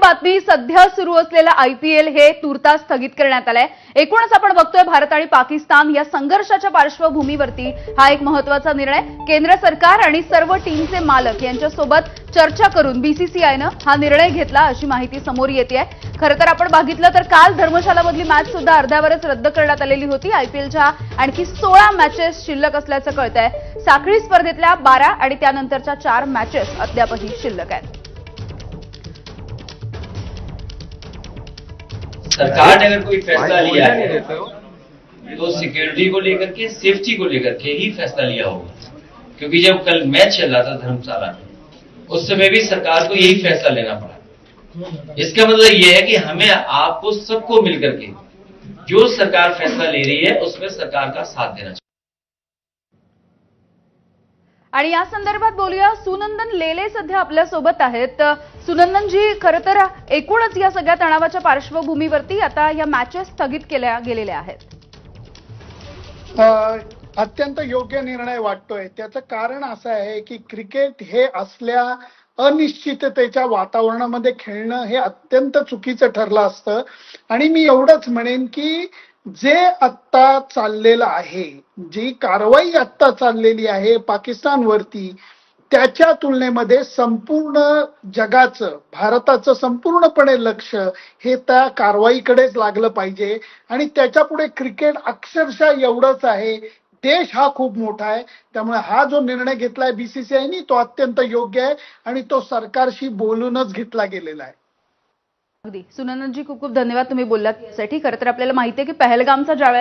बातमी सध्या सुरू असलेलं आयपीएल हे तुर्तास स्थगित करण्यात आलंय. एकूणच आपण बघतोय भारत आणि पाकिस्तान या संघर्षाच्या पार्श्वभूमीवरती हा एक महत्त्वाचा निर्णय. केंद्र सरकार आणि सर्व टीमचे मालक यांच्यासोबत चर्चा करून बीसीसीआयनं हा निर्णय घेतला अशी माहिती समोर येते खरं तर आपण बघितलं तर काल धर्मशालामधली मॅच सुद्धा अर्ध्यावरच रद्द करण्यात आलेली होती. आयपीएलच्या आणखी सोळा मॅचेस शिल्लक असल्याचं कळतंय. साखळी स्पर्धेतल्या बारा आणि त्यानंतरच्या चार मॅचेस अद्यापही शिल्लक आहेत. सरकार ने अगर कोई फैसला लिया है तो सिक्योरिटी को लेकर के सेफ्टी को लेकर के ही फैसला लिया होगा। क्योंकि जब कल मैच चल रहा था धर्मशाला में उस समय भी सरकार को यही फैसला लेना पड़ा। इसका मतलब यह है कि हमें आपको सबको मिलकर के जो सरकार फैसला ले रही है उसमें सरकार का साथ देना चाहिए। आणि या संदर्भात बोलूया सुनंदन लेले सध्या आपल्यासोबत आहेत. सुनंदनजी खरं तर एकूणच या सगळ्या तणावाच्या पार्श्वभूमीवरती आता या मॅचेस स्थगित केल्या गेलेल्या आहेत. अत्यंत योग्य निर्णय वाटतोय. त्याचं कारण असं आहे की क्रिकेट हे असल्या अनिश्चिततेच्या वातावरणामध्ये खेळणं हे अत्यंत चुकीचं ठरलं असतं. आणि मी एवढंच म्हणेन की जे आत्ता चाललेलं आहे जी कारवाई आत्ता चाललेली आहे पाकिस्तानवरती त्याच्या तुलनेमध्ये संपूर्ण जगाचं भारताचं संपूर्णपणे लक्ष हे त्या कारवाईकडेच लागलं पाहिजे. आणि त्याच्या पुढे क्रिकेट अक्षरशः एवढंच आहे देश हा खूप मोठा आहे. त्यामुळे हा जो निर्णय घेतलाय बीसीसीआयनी तो अत्यंत योग्य आहे आणि तो सरकारशी बोलूनच घेतला गेलेला आहे. अगदी. सुनंदनजी खूप खूप धन्यवाद तुम्ही बोललात. यासाठी खरं तर आपल्याला माहिती आहे की पहलगामचा ज्यावेळेला